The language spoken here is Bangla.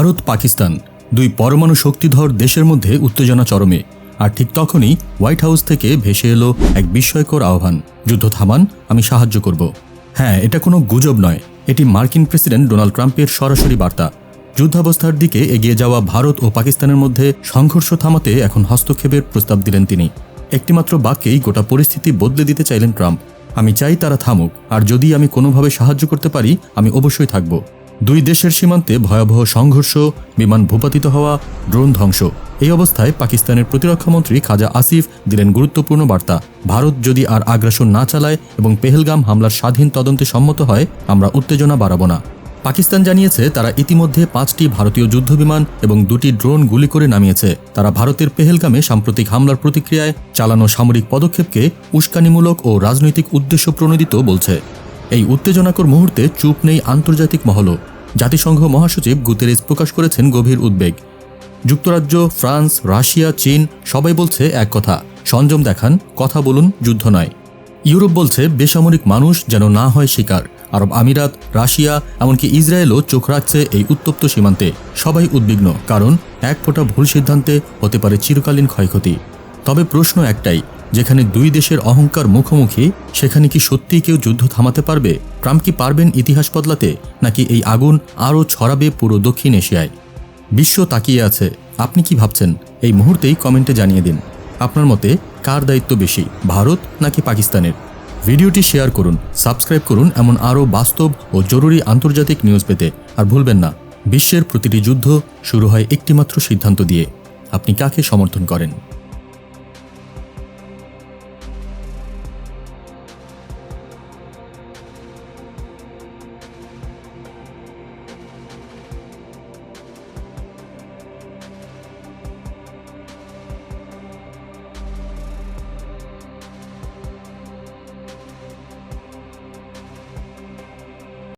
ভারত, পাকিস্তান, দুই পরমাণু শক্তিধর দেশের মধ্যে উত্তেজনা চরমে। আর ঠিক তখনই হোয়াইট হাউস থেকে ভেসে এলো এক বিস্ময়কর আহ্বান। যুদ্ধ থামান, আমি সাহায্য করব। হ্যাঁ এটা কোনো গুজব নয়। এটি মার্কিন প্রেসিডেন্ট ডোনাল্ড ট্রাম্পের সরাসরি বার্তা। যুদ্ধাবস্থার দিকে এগিয়ে যাওয়া ভারত ও পাকিস্তানের মধ্যে সংঘর্ষ থামাতে এখন হস্তক্ষেপের প্রস্তাব দিলেন তিনি। একটিমাত্র বাক্যেই গোটা পরিস্থিতি বদলে দিতে চাইলেন ট্রাম্প। আমি চাই তারা থামুক, আর যদি আমি কোনোভাবে সাহায্য করতে পারি, আমি অবশ্যই থাকব। দুই দেশের সীমান্তে ভয়াবহ সংঘর্ষ, বিমান ভূপাতিত হওয়া, ড্রোন ধ্বংস। এই অবস্থায় পাকিস্তানের প্রতিরক্ষামন্ত্রী খাজা আসিফ দিলেন গুরুত্বপূর্ণ বার্তা। ভারত যদি আর আগ্রাসন না চালায় এবং পেহেলগাম হামলার স্বাধীন তদন্তে সম্মত হয়, আমরা উত্তেজনা বাড়াবো না। পাকিস্তান জানিয়েছে, তারা ইতিমধ্যে পাঁচটি ভারতীয় যুদ্ধবিমান এবং দুটি ড্রোন গুলি করে নামিয়েছে। তারা ভারতের পেহেলগামে সাম্প্রতিক হামলার প্রতিক্রিয়ায় চালানো সামরিক পদক্ষেপকে উস্কানিমূলক ও রাজনৈতিক উদ্দেশ্য প্রণোদিত বলছে। এই উত্তেজনাকর মুহূর্তে চুপ নেই আন্তর্জাতিক মহলও। জাতিসংঘ মহাসচিব গুতেরেস প্রকাশ করেছেন গভীর উদ্বেগ। যুক্তরাজ্য, ফ্রান্স, রাশিয়া, চীন সবাই বলছে এক কথা, সংযম দেখান, কথা বলুন, যুদ্ধ নয়। ইউরোপ বলছে, বেসামরিক মানুষ যেন না হয় শিকার। আরব আমিরাত, রাশিয়া, এমনকি ইসরায়েলও চোখ রাখছে এই উত্তপ্ত সীমান্তে। সবাই উদ্বিগ্ন, কারণ এক ফোঁটা ভুল সিদ্ধান্তে হতে পারে চিরকালীন ক্ষয়ক্ষতি। তবে প্রশ্ন একটাই যেখানে দুই দেশের অহংকার মুখোমুখি, সেখানে কি সত্যিই কেউ যুদ্ধ থামাতে পারবে? ট্রাম্প কি পারবেন ইতিহাস বদলাতে, নাকি এই আগুন আরও ছড়াবে পুরো দক্ষিণ এশিয়ায়? বিশ্ব তাকিয়ে আছে। আপনি কি ভাবছেন? এই মুহূর্তেই কমেন্টে জানিয়ে দিন। আপনার মতে, কার দায়িত্ব বেশি, ভারত নাকি পাকিস্তানের? ভিডিওটি শেয়ার করুন, সাবস্ক্রাইব করুন এমন আরও বাস্তব ও জরুরি আন্তর্জাতিক নিউজ পেতে। আর ভুলবেন না, বিশ্বের প্রতিটি যুদ্ধ শুরু হয় একটিমাত্র সিদ্ধান্ত দিয়ে। আপনি কাকে সমর্থন করেন?